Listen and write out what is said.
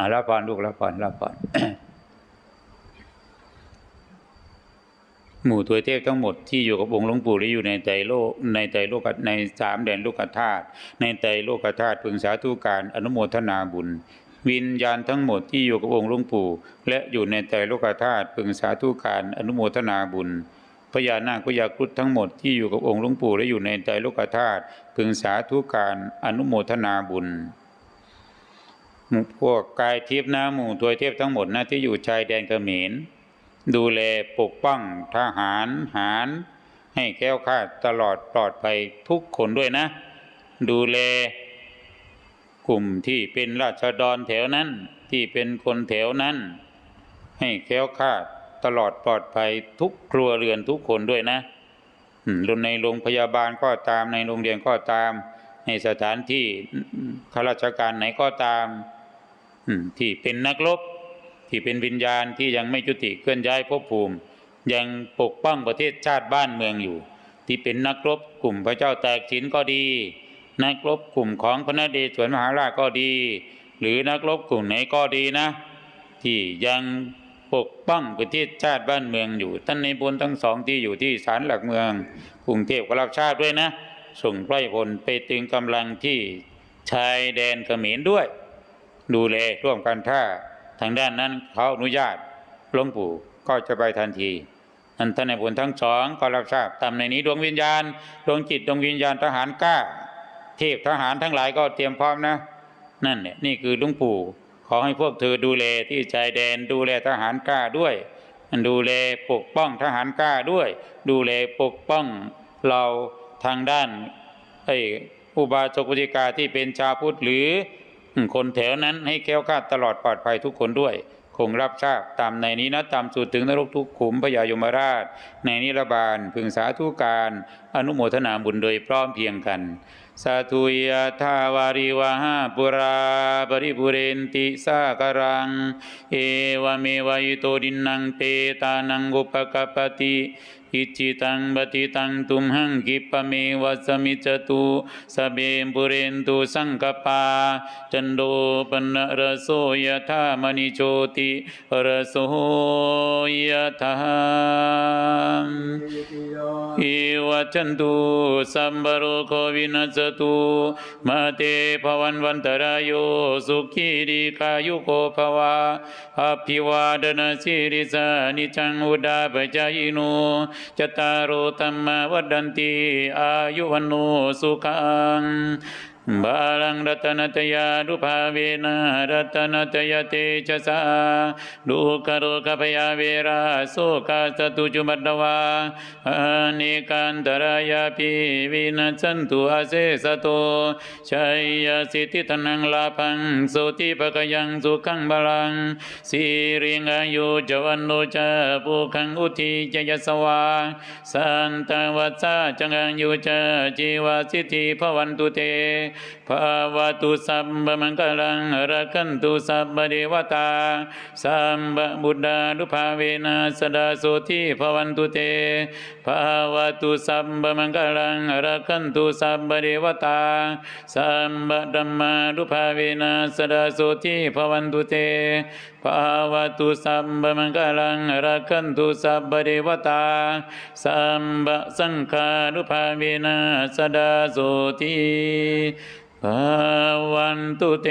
อารับพรลูกรับพรรับพรหมู่ถวยเทพทั้งหมดที่อยู่กับองค์หลวงปู่หรือยู่ในใจโลกในใจโลกในสามแดนโลกธาตุในใจโลกธาตุพึงสาธุการอนุโมทนาบุญ วิญญาณทั้งหมดที่อยู่กับองค์หลวงปู่ และอยู่ในใจโลกธาตุพึงสาธุการอนุโมทนาบุญพญานาคพญาครุฑทั้งหมดที่อยู่กับองค์หลวงปู่และอยู่ในใจโลกธาตุพึงสาธุการอนุโมทนาบุญ พวกกายทิพย์นะหมู่ถวยเทพทั้งหมดนะที่อยู่ชายแดนเขมรดูแลปกป้องทหารหารให้แค้วคลาดตลอดปลอดภัยทุกคนด้วยนะ ดูแลกลุ่มที่เป็นราษฎรแถวนั้นที่เป็นคนแถวนั้น ให้แค้วคลาดตลอดปลอดภัยทุกครัวเรือนทุกคนด้วยนะอืมในโรงพยาบาลก็ตามในโรงเรียนก็ตาม ในสถานที่ข้าราชการไหนก็ตาม ที่เป็นนักรบที่เป็นวิญญาณที่ยังไม่จุติเคลื่อนย้ายภพภูมิ ยังปกป้องประเทศชาติบ้านเมืองอยู่ ที่เป็นนักรบกลุ่มพระเจ้าแตกฉินก็ดี นักรบกลุ่มของพระนเดชวรมหาราชก็ดี หรือนักรบกลุ่มไหนก็ดีนะ ที่ยังปกป้องประเทศชาติบ้านเมืองอยู่ ท่านในพลทั้งสองที่อยู่ที่ศาลหลักเมืองกรุงเทพก็รับชาติด้วยนะ ส่งไพร่พลไปตึงกำลังที่ชายแดนเขมรด้วย ดูแลร่วมกันถ้าทางด้านนั้นเขาอนุญาตหลวงปู่ก็จะไปทันทีอันท่านในผลทั้งสองก็รับทราบตามในนี้ดวงวิญญาณดวงจิตดวงวิญญาณทหารกล้า เทพทหารทั้งหลายก็เตรียมพร้อมนะ นั่นเนี่ยนี่คือหลุงปู่ขอให้พวกเธอดูแลที่ชายแดนดูแลทหารกล้าด้วยดูแลปกป้องทหารกล้าด้วย ดูแลปกป้องเราทางด้านไอ้อุบาสกอุจิกาที่เป็นชาวพุทธหรือ คนแถวนั้นให้แคล้วคาดตลอดปลอดภัยทุกคนด้วย คงรับทราบตามในนี้นะตามสูตรถึงนรกทุกขุมพยายมราช ในนิรบาลพึงสาธุการ อนุโมทนาบุญโดยพร้อมเพียงกันสาธุยะทาวาริวหาปุราปริปุเรนติสากรัง เอวเมวะอิโตดินังเปตานังอุปกปปติ อิจิตังปฏิตังตุมหังกิปะเมวะสมิจตุสเบมปุเรนตุสังกปาจันโดปนระโสยธามณิโชติระโสยธาอิวัจันตุสัมบโรโควินัสตุมาเตภวันวันตรายโยสุขีริกายุโกภวะอภิวาดนาสิริสานิจังอุดาปจายโนจตารุธรรมวัดดันติอายุวันโนสุขัง บาลังรัตนตยาดุภาเวนะรัตนตยเตชะสาดุกโรกพยาเวราโสกาสตุจุมัตวาอเนกันตรายาปิวินัสันตุอาเสสโตชัยยสิทธิธนังลาพังโสติภกยังสุขังบาลังสิริงอายุจวันโนจาปุขังอุทิจยสวาสันตวัสสะจังอายุจาจีวาสิทธิภวันตุเตภาวะตุสัมบมังคลังรักันตุสัมบเดวตาสัมบบุตดานุภาเวนะสดาโสทิภวันตุเตภาวะตุสัมบมังคลังรักันตุสัมบเดวตาสัมบดัมมานุภาเวนะสดาโสทิภวันตุเตภาวะตุสัมบมังกลังรักขันตุสัพพเทวตา สัมบสังฆานุภาเวนาสดาโสตีภาวันตุเต